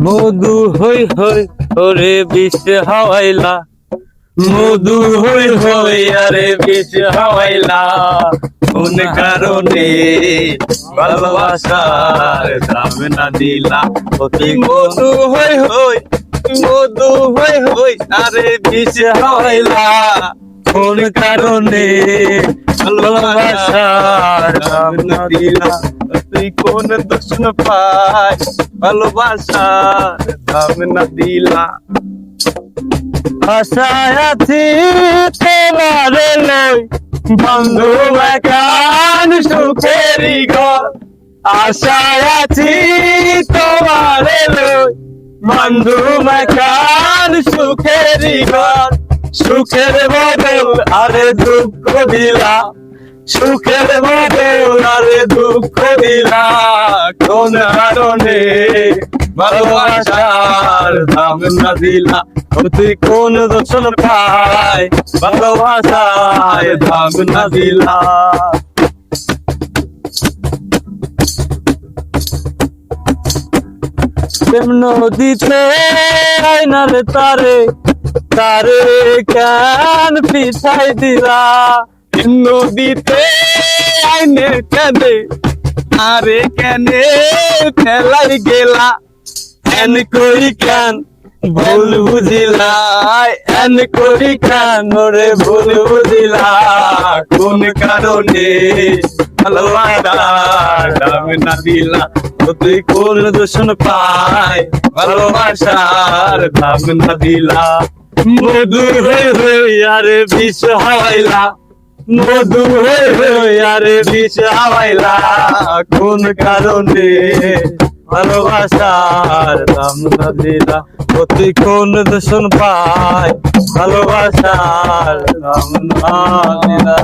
মধু হই হই ওরে বিষ হাওয়াইলা মধু হই হই আরে বিষ হাওয়াইলা কোন কারণে ভালোবাসার দাম না দিলা অতি মধু হই হই মধু হই হই আরে বিষ হাওয়াইলা কোন কারণে ভালোবাসার দাম না দিলা কোন দর্শন পাই ভালোবাসার দাম না দিলা। আশায় আছি তোমার লই বন্ধু একান সুখেরই ঘর। আশায় আছি তোমার লই বন্ধু একান সুখেরই ঘর। সুখের বদল আরে দুঃখ দিলা। সুখের বদল দিলা কোন কোন দর্শন পাই ভালোবাসায় দাম না নদীতে আইনার তারে তারে কেন পিছাই দিলা? নদীতে আইনে কেনে? আরে কেনে? ফেলাই গেলা। এন করি কেন? ভুল বুঝিলা এন করি কেন রে ভুল বুঝিলা? কোন কারণে? ভালোবাসার না দিলা। তুই কোন দূষণ পাই? ভালোবাসার দাম না দিলা। মধু হয়ে আরে বিষ হাওয়াইলা মধু আরে বিষ হাওয়াইলা, কোন কারণে? ভালোবাসার দাম না দিলা ও কোন দূষণ পায়। ভালোবাসার দাম না দিলা।